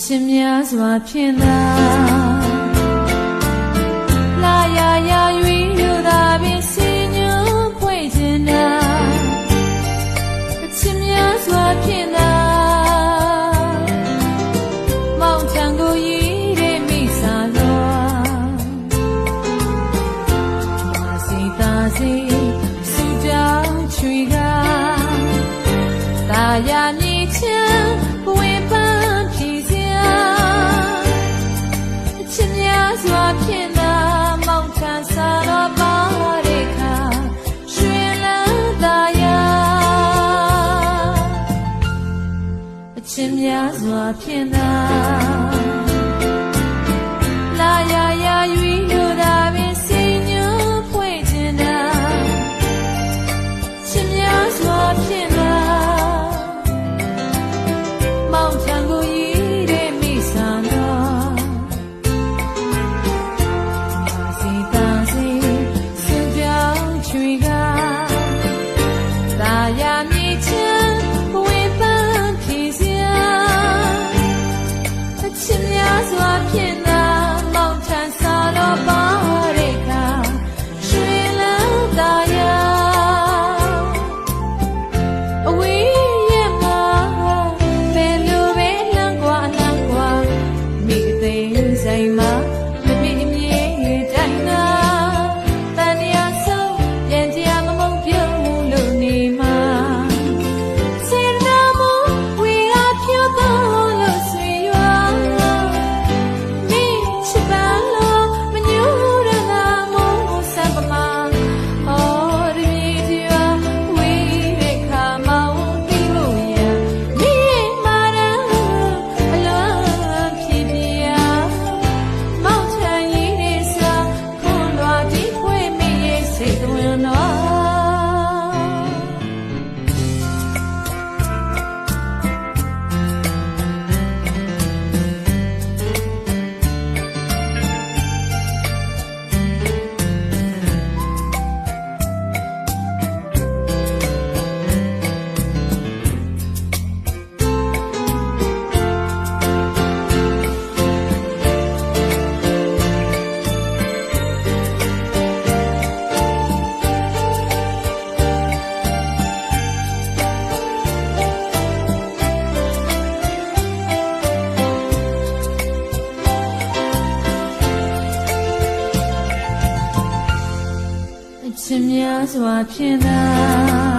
ချစ်များစွာဖြင့်သာလာရာရာ၍ယူသာပင်စင်ညွန့်ဖွင့်ခြင်းသာအချစ်များစွာဖြင့်သာမောင်ချံကိုရည်ရဲမိစာလွာမာစီတာစီစူကြောင်းချွေကသာယာ ချင်းများစွာဖြင့်သာ ရှင်များစွာဖြင့်သာ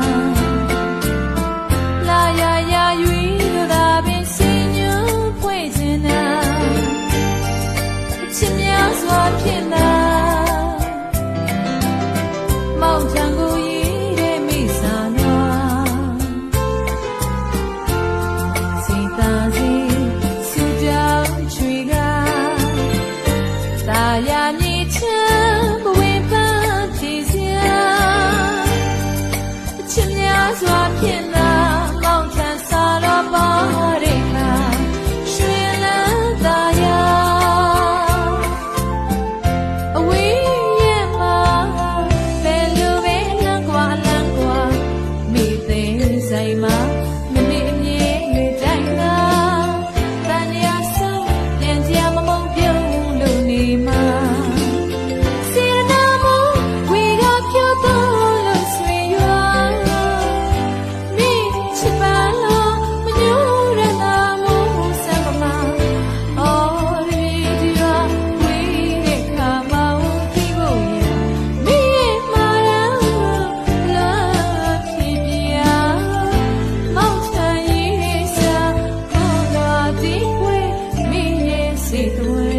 在吗 Sweet the wind.